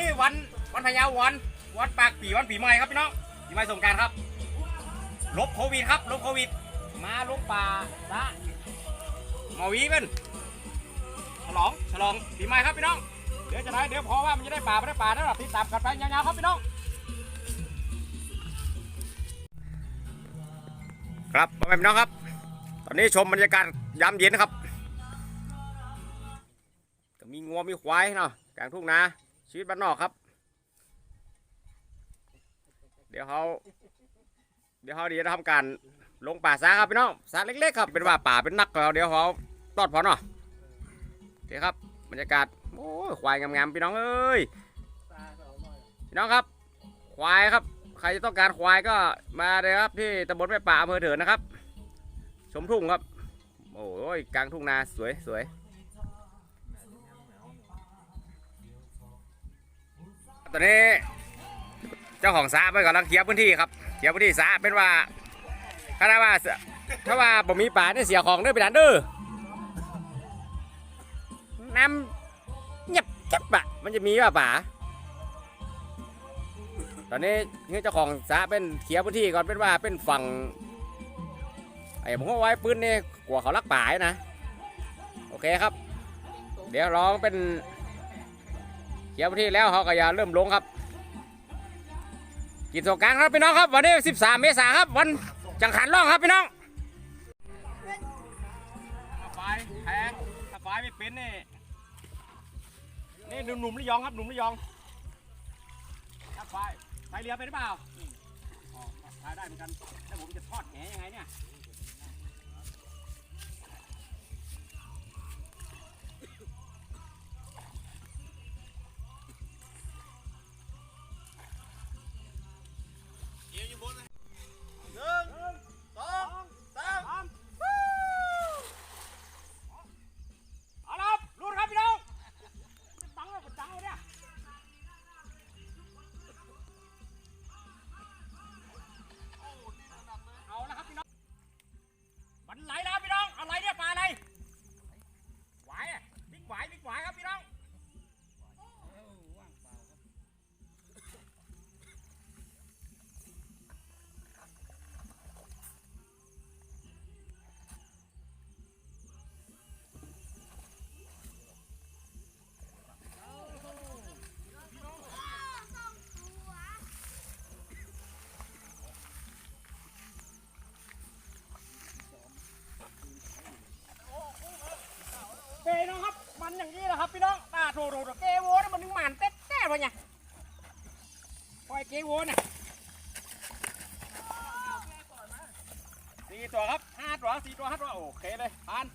วันวันวันพะเยาวันวันปากปีวันปีใหม่ครับพี่น้องปีใหม่สงการครับ ลบโควิดครับ ลบโควิด มาลงป่าละหมอวีเป็นฉลองฉลองปีใหม่ครับพี่น้อง เดี๋ยวจะได้เดี๋ยวพอว่ามันจะได้ป่าไม่ได้ป่าแล้วติดตามกันไปยาวๆครับพี่น้อง ครับพ่อแม่พี่น้องครับ ตอนนี้ชมบรรยากาศยามเย็นนะครับ ก็มีงัวมีควายเนาะกลางทุ่งนา ชีวิตบ้านนอกครับ เดี๋ยวเขาเดี๋ยวเขาเดี๋ยวจะทำการลงป่าซาครับพี่น้องซาเล็กๆครับเป็นว่าป่าเป็นนักเราเดี๋ยวเขาตอดพอเนาะโอเคครับบรรยากาศโอ้ยควายงามๆพี่น้องเอ้ยพี่น้องครับ ควายครับ ใครจะต้องการควายก็มาเลยครับที่ตำบลแม่ป่าอำเภอเถินนะครับ ชมทุ่งครับ โอ้ยกลางทุ่งนาสวยสวย ตอนนี้ เจ้าของสาไปกำลังเคลียร์พื้นที่ครับเคลียร์พื้นที่สาเป็นว่าถ้าว่าถ้าว่าบ่มีป่าเนี่ยเสียของเด้อไปดันเด้อน้ำเงียบจับอะมันจะมีว่าป่าตอนนี้เจ้าของสาเป็นเคลียร์พื้นที่ก่อนเป็นว่าเป็นฝั่งไอ้ผมก็ไว้ปืนนี่กลัวเขาลักป่ายนะ โอเคครับ เดี๋ยวร้องเป็น เขียวที่แล้วเขาก็อย่าเริ่มลงครับ กินสงกรารครับพี่น้องครับ วันนี้ 13 เมษาครับ วันจังขันร้องครับพี่น้องไฟแพ้ถ้าไฟไม่เป็นนี่นี่หนุ่มๆระยองครับหนุ่มระยองถ้าไฟไฟเรือเป็นหรือเปล่านี่อ๋อพายได้เหมือนกันแล้วผมจะทอดแหยังไงเนี่ย เกโวน่ะสี่ตัวครับห้าตัวสี่ตัวห้าตัวโอเคเลยผ่าน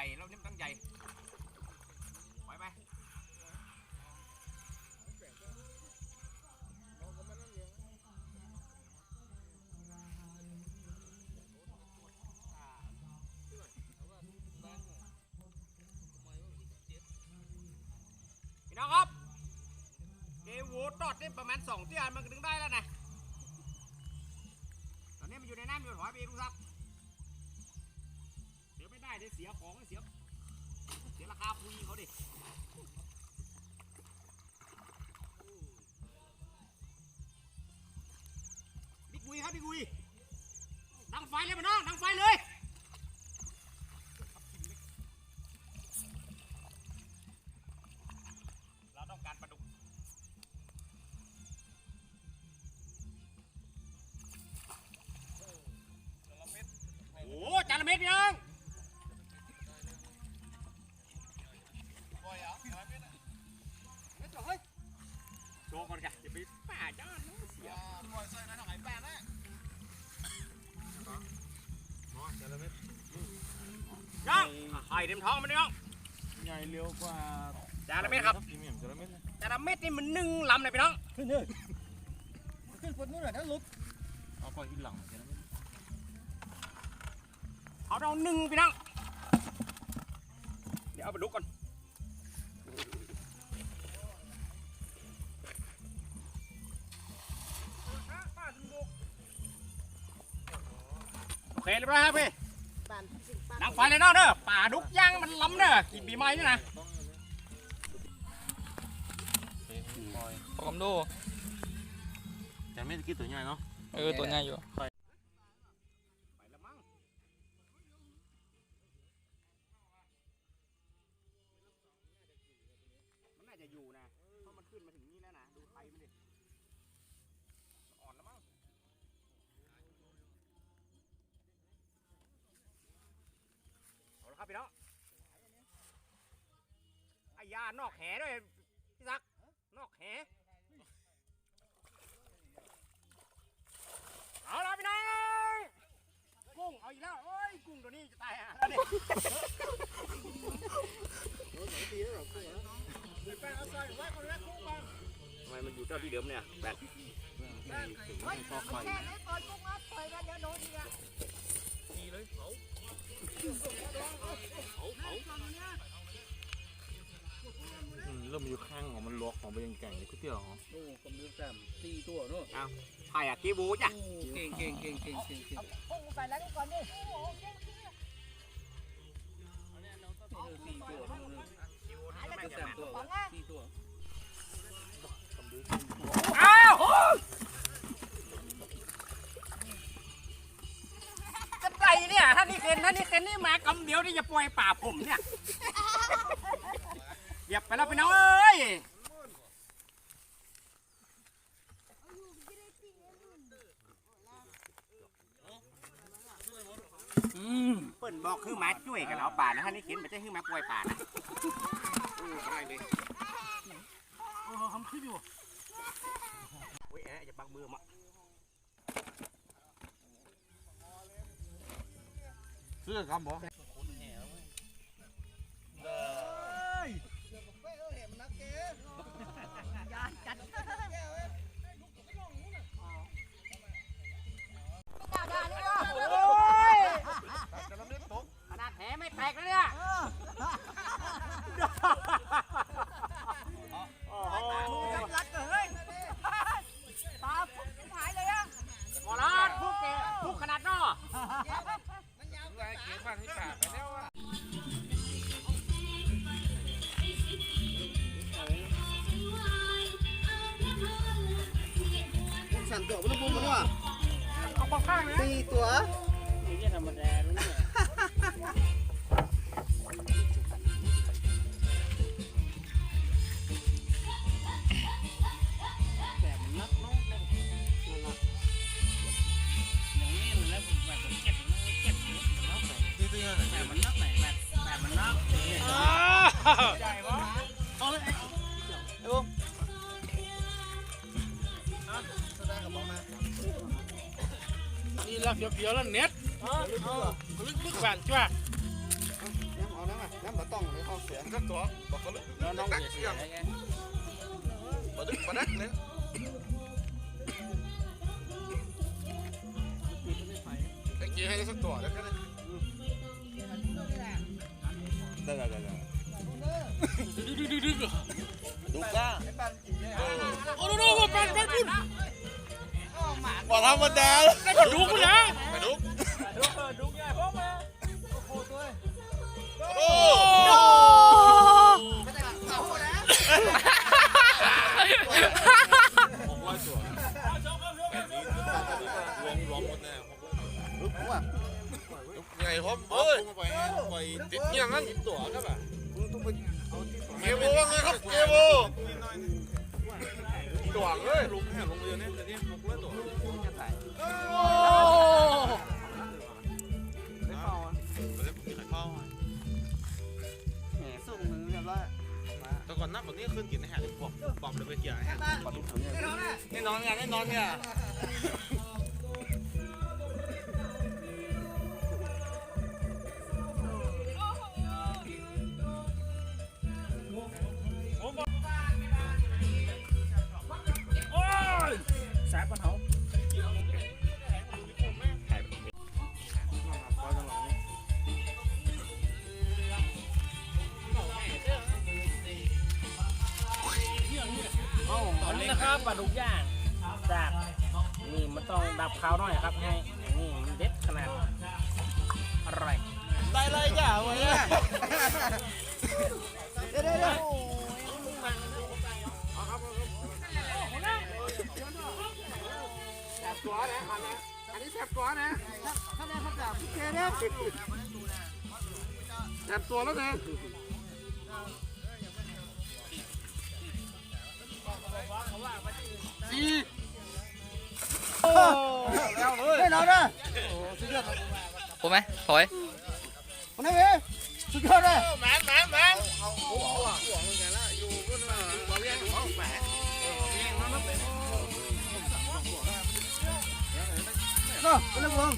ญ่รอบนี้มันต้องใหญ่ไปไปพี่น้องครับเกโวตอดนี่ประมาณสองเตี้ยมันก็ดึงได้แล้วนะตอนนี้มันอยู่ในน้ำอยู่หอยไปดูครับ เสียร เต็มท้องมันน้อง ใหญ่เร็วกว่าจานละเม็ดครับ พรีเมียมจานละเม็ดเลยจานละเม็ดนี่มันหนึ่งลำเลยพี่น้อง ขึ้นเลยขึ้นคนนู้นแหละนั่นลุกเอาไปอีกหลังจานละเม็ดเอาเราหนึ่งพี่น้อง เดี๋ยวเอาไปดูก่อนโอเคเรียบร้อยครับพี่ ดังไฟเลยเนาะเด้อป่าดุกย่างมันล้ำเด้อกินปีใหม่นี่นะพอคำดูจานละเม็ดกี่ตัวใหญ่เนาะ เออ ตัวใหญ่อยู่ไปแพี่น้องไอ้ยานอกแหด้วยพี่ซักนอกแหเอาละพี่น้องกุ้งเอาอีกแล้วโอ้ยกุ้งตัวนี้จะตายอะแล้วเนี่ยทำไมมันอยู่เจ้าที่เดิมเนี่ยแบตอื ของมันลวกของไปยังแก่งก๋วยเตี๋ยวเหรอโอ้กำลังสามสี่ตัวเนอะไผ่อะกีบูจ้ะโอ้เก่งเก่งเก่งเก่งเก่งเก่งเออสี่ตัวเนอะเนอะก็สามตัวสี่ตัวอ้าวจะไปเนี่ยถ้านี่เคนถ้านี่เคนนี่มากำเดียวนี่จะปล่อยป่าผมเนี่ยเหยียบไปแล้วพี่น้องเอ้ย อืม เปิ้นบอก คือหมาช่วยกันเอาป่านะฮะนี่เข็นไม่ใช่คือหมาป่วยป่านะอืออะไรเลยโอ้ทำขึ้นอยู่โอ้ยแอะอย่าปักมือมาเสื้อครับ ตกแล้วเนี่ยโอ้โหหมอลาดพุกเกพุกขนาดนอสามตัวมันบุ้มมันว่ะเอาปากข้างนะสี่ตัว ใหญ่ปะเอาเลยไอ้บุ้มนี่รักเดียวๆแล้วเน็ตลึกลึกแหวนจ้าน้ำเอาน้ำอะน้ำบะต้องเลยเข้าเสียก็ตัวบอกเขาเลยแล้วน้องเสียไงมาดึกมาดักเลยไอ้เกี้ให้ได้สักตัวแล้วก็ได้ได้ได้ได้ ดูก้าโอ้โหแปดแปดพุ่นว่าธรรมดาแล้วก็ดุกนะดุกดุกใหญ่พ่อมาโอ้โหตัวโอ้โหไงครับเอ้ยไปติดยังงั้นตัวก็แบบ นหน้าแบบนี้ขึ้นกินแห่เลยบอกบอกเลยไปเกี่ยแห่ปลาดุกถังเนี่ยแน่นอนไงแน่นอนเนี่ย ครับปลาดุกย่างจากนี่มันต้องดับขาวหน่อยครับให้นี่มันเด็ดขนาดอร่อยได้เลยจ้าวันนี้เดี๋ยวเดี๋ยวเดี๋ยวแสบตัวนะอันนี้แสบตัวนะถ้าได้เขาจับแค่นี้แสบตัวแล้วนะ สี่แล้วเลยไม่นอนนะผมไหมถอยคนนี้เว้ยสุดยอดเลยแมนแมนแมนก็เป็นเรื่อง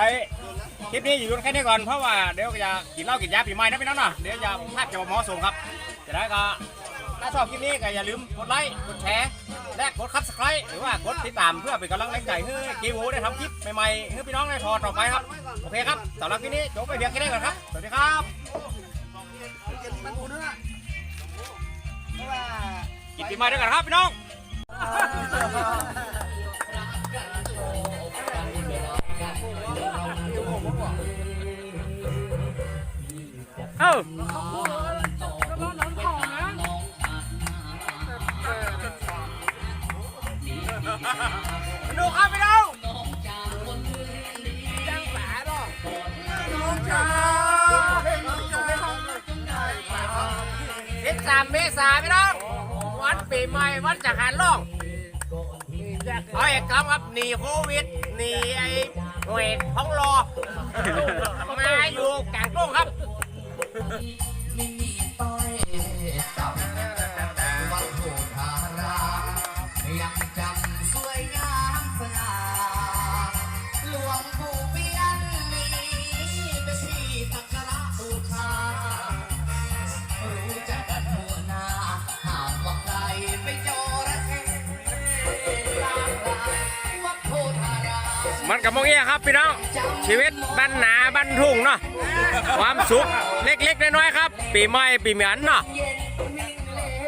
ได้คลิปนี้อยู่แค่นี้ก่อนเพราะว่าเดี๋ยวจะกินเหล้ากินยาปีใหม่นะพี่น้องเนาะเดี๋ยวจะภาพจะมาหมอสมครับจะได้ก็ถ้าชอบคลิปนี้ก็อย่าลืมกดไลค์กดแชร์และกดคับสไครต์หรือว่ากดติดตามเพื่อเป็นกำลังแรงใจให้กีวูได้ทำคลิปใหม่ๆให้พี่น้องได้ทอต่อไปครับโอเคครับสำหรับคลิปนี้จบไปเพียงแค่นี้ก่อนครับสวัสดีครับกินปีใหม่ด้วยกันครับพี่น้อง เอ้าดูครับพี่น้องจังสาดอกน้องจ้าสิบสามเมษายนพี่น้องวันปีใหม่วันจักรหันโลกเอาเอกครับครับหนีโควิดหนีไอ้เวทท้องรอมาอยู่กลางโลกครับ วัดโบธารามยังจำสวยงามสง่าหลวงปู่เปียนมีเป็นที่สักการะบูชารู้จักกันหัวหน้าหากว่าใครไปจอระเข้ลาลาวัดโพธารามมันกับโมงเงี้ยครับพี่น้อง ชีวิตบ้านหนาบ้านทุ่งเนาะ ความสุขเล็กๆน้อยๆครับ ปีใหม่ปีเหมือนเนาะ